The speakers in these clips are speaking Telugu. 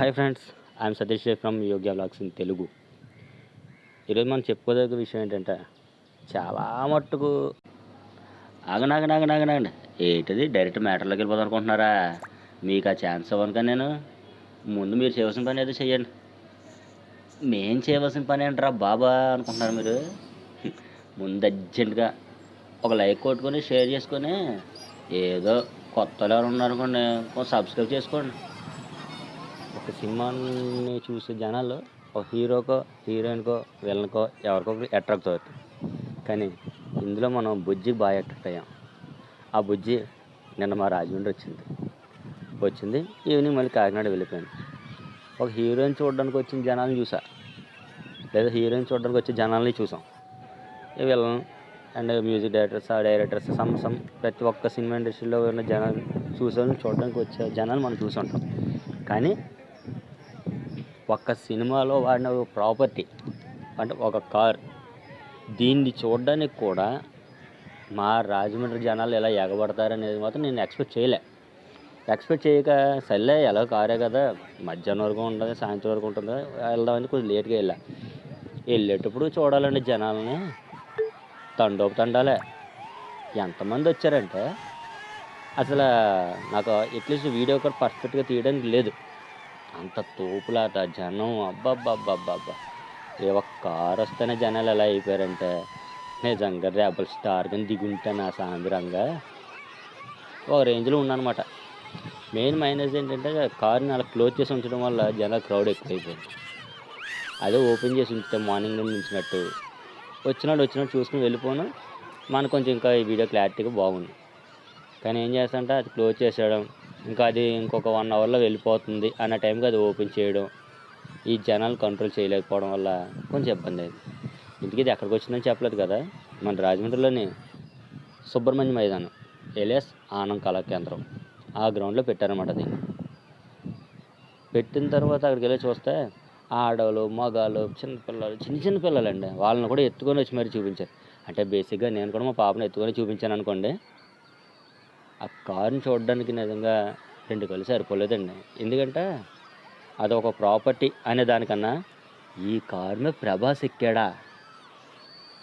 Hi friends I'm Satish from Yogya blogs in Telugu ఈరోజు మనం చెప్పుకోదగ్గ విషయం ఏంటంటే చాలా మట్టుకు ఆగండి ఆగండి ఏంటిది? డైరెక్ట్ మ్యాటర్లోకి వెళ్ళిపోదాం అనుకుంటున్నారా? మీకు ఆ ఛాన్స్ ఇవ్వను నేను. ముందు మీరు చేయవలసిన పని ఏదో చేయండి. మేం చేయవలసిన పని ఏంట్రా బాబా అనుకుంటున్నారు మీరు? ముందు అర్జెంటుగా ఒక లైక్ కొట్టుకొని షేర్ చేసుకొని ఏదో కొత్త ఎవరు ఉన్నారనుకోండి కొంచెం సబ్స్క్రైబ్ చేసుకోండి. ఒక సినిమాని చూసే జనాలు ఒక హీరోకో హీరోయిన్కో విలన్కో ఎవరికో అట్రాక్ట్ అవుతారు. కానీ ఇందులో మనం బుజ్జి బాగా అట్రాక్ట్ అయ్యాం. ఆ బుజ్జి నిన్న మా రాజమండ్రి వచ్చింది. వచ్చింది ఈవినింగ్ మళ్ళీ కాకినాడ వెళ్ళిపోయింది. ఒక హీరోయిన్ చూడడానికి వచ్చిన జనాలను చూసా. లేదా హీరోయిన్ చూడడానికి వచ్చే జనాల్ని చూసాం. ఈ విలన్ అండ్ మ్యూజిక్ డైరెక్టర్స్ ఆ డైరెక్టర్స్ సమ్ సమ్ ప్రతి ఒక్క సినిమా ఇండస్ట్రీలో ఉన్న జనాలు చూసాను చూడడానికి వచ్చే జనాలు మనం చూసుంటాం కానీ ఒక్క సినిమాలో వాడిన ప్రాపర్టీ అంటే ఒక కార్. దీన్ని చూడడానికి కూడా మా రాజమండ్రి జనాలు ఎలా ఎగబడతారనేది మాత్రం నేను ఎక్స్పెక్ట్ చేయలే. ఎక్స్పెక్ట్ చేయక సర్లే ఎలా కారే కదా మధ్యాహ్నం వరకు ఉంటుంది సాయంత్రం వరకు ఉంటుంది వెళ్దామని కొంచెం లేట్గా వెళ్ళా. వెళ్ళేటప్పుడు చూడాలండి జనాలని. తండోపు తండాలే. ఎంతమంది వచ్చారంటే అసలు నాకు అట్లీస్ట్ వీడియో కూడా పర్ఫెక్ట్గా తీయడానికి లేదు. అంత తోపులాట జనం. అబ్బబ్బబ్బబ్బబ్బా. ఏ ఒక్క కారు వస్తేనే జనాలు ఎలా అయిపోయారంటే నిజంగా రేపల్ స్టార్ కానీ దిగుంటాను నా సాయంత్రంగా ఒక రేంజ్లో ఉన్నానమాట. మెయిన్ మైనస్ ఏంటంటే కార్ని అలా క్లోజ్ చేసి ఉంచడం వల్ల జనాలు క్రౌడ్ ఎక్కువైపోయింది. అదే ఓపెన్ చేసి ఉంచితే మార్నింగ్ నుండి ఉంచినట్టు. వచ్చినాడు వచ్చినట్టు చూసుకుని వెళ్ళిపోను. మనకు కొంచెం ఇంకా ఈ వీడియో క్లారిటీగా బాగుంది. కానీ ఏం చేస్తాంటే అది క్లోజ్ చేసేయడం ఇంకా అది ఇంకొక వన్ అవర్లో వెళ్ళిపోతుంది అన్న టైంకి అది ఓపెన్ చేయడం ఈ జనాలు కంట్రోల్ చేయలేకపోవడం వల్ల కొంచెం ఇబ్బంది అయింది. ఇంటికి ఇది ఎక్కడికి వచ్చిందని చెప్పలేదు కదా మన రాజమండ్రిలోని సుబ్రహ్మణ్య మైదానం ఎలియాస్ ఆనం కళా కేంద్రం ఆ గ్రౌండ్లో పెట్టారన్నమాట దీన్ని పెట్టిన తర్వాత అక్కడికి వెళ్ళి చూస్తే ఆడవాళ్ళు మగాళ్ళు చిన్న పిల్లలు చిన్న చిన్న పిల్లలండి. వాళ్ళని కూడా ఎత్తుకొని వచ్చి మరి చూపించారు. అంటే బేసిక్గా నేను కూడా మా పాపను ఎత్తుకొని చూపించాను అనుకోండి ఆ కారుని చూడడానికి నిజంగా రెండు కళ్ళు సరిపోలేదండి. ఎందుకంటే అది ఒక ప్రాపర్టీ అనే దానికన్నా ఈ కారు మీద ప్రభాస్ ఎక్కాడా?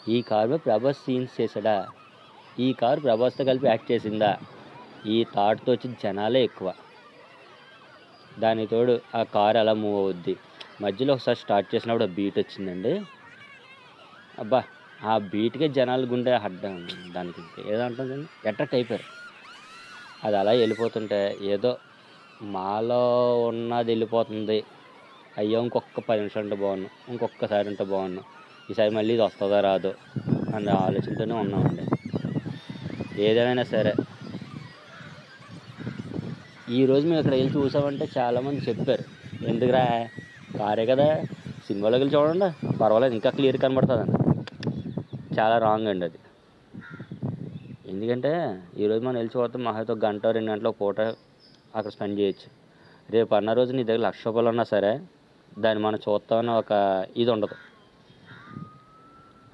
ఈ కారు మీద ప్రభాస్ సీన్స్ చేశాడా? ఈ కారు ప్రభాస్తో కలిపి యాక్ట్ చేసిందా? ఈ థాట్తో వచ్చిన జనాలే ఎక్కువ. దానికి తోడు ఆ కారు అలా మూవ్ అవుద్ది. మధ్యలో ఒకసారి స్టార్ట్ చేసినప్పుడు ఆ బీట్ వచ్చిందండి. అబ్బా ఆ బీట్కే జనాలు గుండె అడ్డం దానికి. ఏదంటుందండి అట్రాక్ట్ అయిపోయారు. అది అలా వెళ్ళిపోతుంటే ఏదో మాలో ఉన్నది వెళ్ళిపోతుంది. అయ్యో ఇంకొక పది నిమిషాలు ఉంటే బాగున్నాను ఇంకొకసారి ఉంటే బాగున్నాను ఈసారి మళ్ళీ ఇది వస్తుందో రాదో అనే ఆలోచనతోనే ఉన్నామండి. ఏదైనా సరే. ఈరోజు మేము ఇక్కడ వెళ్ళి చూసామంటే చాలామంది చెప్పారు. ఎందుకురా? కారే కదా. సినిమాలోకి వెళ్ళి చూడండి. పర్వాలేదు ఇంకా క్లియర్ కనబడుతుందండి చాలా రాంగ్ అండి అది. ఎందుకంటే ఈరోజు మనం వెళ్ళి చూస్తే మహా ఒక గంట రెండు గంటల పూట అక్కడ స్పెండ్ చేయొచ్చు. రేపు అన్న రోజు నీ దగ్గర లక్ష రూపాయలు ఉన్నా సరే దాన్ని మనం చూస్తామని ఒక ఇది ఉండదు.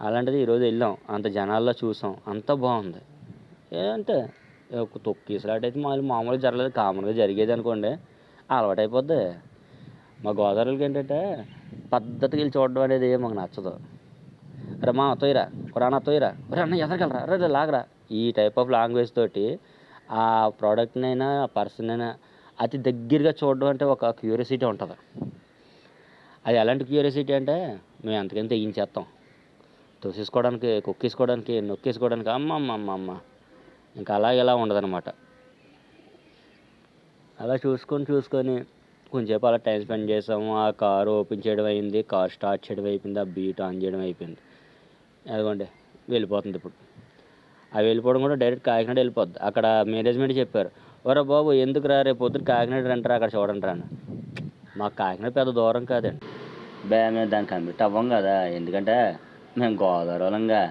అలాంటిది ఈరోజు వెళ్ళాం. అంత జనాల్లో చూసాం. అంత బాగుంది. ఏదంటే ఒక తొక్కిసలాట అయితే మామూలు మామూలుగా జరగలేదు. కామన్గా జరిగేది అనుకోండి అలవాటు అయిపోద్ది. మా గోదావరికి ఏంటంటే పద్ధతికి వెళ్ళి చూడడం అనేది ఏం మాకు నచ్చదు. రే మా తోయిరా రానా తోయిరా. రే అన్న ఎదరగలరా? రే లాగరా. ఈ టైప్ ఆఫ్ లాంగ్వేజ్ తోటి ఆ ప్రోడక్ట్నైనా ఆ పర్సన్ అయినా అతి దగ్గరగా చూడడం అంటే ఒక క్యూరియాసిటీ ఉంటుంది. అది ఎలాంటి క్యూరియాసిటీ అంటే మేము ఎంతకైనా తెగించేస్తాం తోసేసుకోవడానికి కుక్కేసుకోవడానికి నొక్కేసుకోవడానికి అమ్మ అమ్మ అమ్మ అమ్మ ఇంకా అలా ఇలా ఉండదన్నమాట. అలా చూసుకొని చూసుకొని కొంచెంసేపు అలా టైం స్పెండ్ చేసాము. ఆ కారు ఓపెన్ చేయడం అయింది కార్ స్టార్ట్ చేయడం అయిపోయింది ఆ బీట్ ఆన్ చేయడం అయిపోయింది. అదిగోండి వెళ్ళిపోతుంది ఇప్పుడు. అవి వెళ్ళిపోవడం కూడా డైరెక్ట్ కాకినాడ వెళ్ళిపోద్ది. అక్కడ మేనేజ్మెంట్ చెప్పారు. ఒరే బాబు ఎందుకు రా రేపు పొద్దున కాకినాడ రంటారా అక్కడ చూడండి రాను మాకు కాకినాడ పెద్ద దూరం కాదండి. బే మేము దాన్ని కమిట్ అవ్వం కదా. ఎందుకంటే మేము గోదావరి వాళ్ళంగా.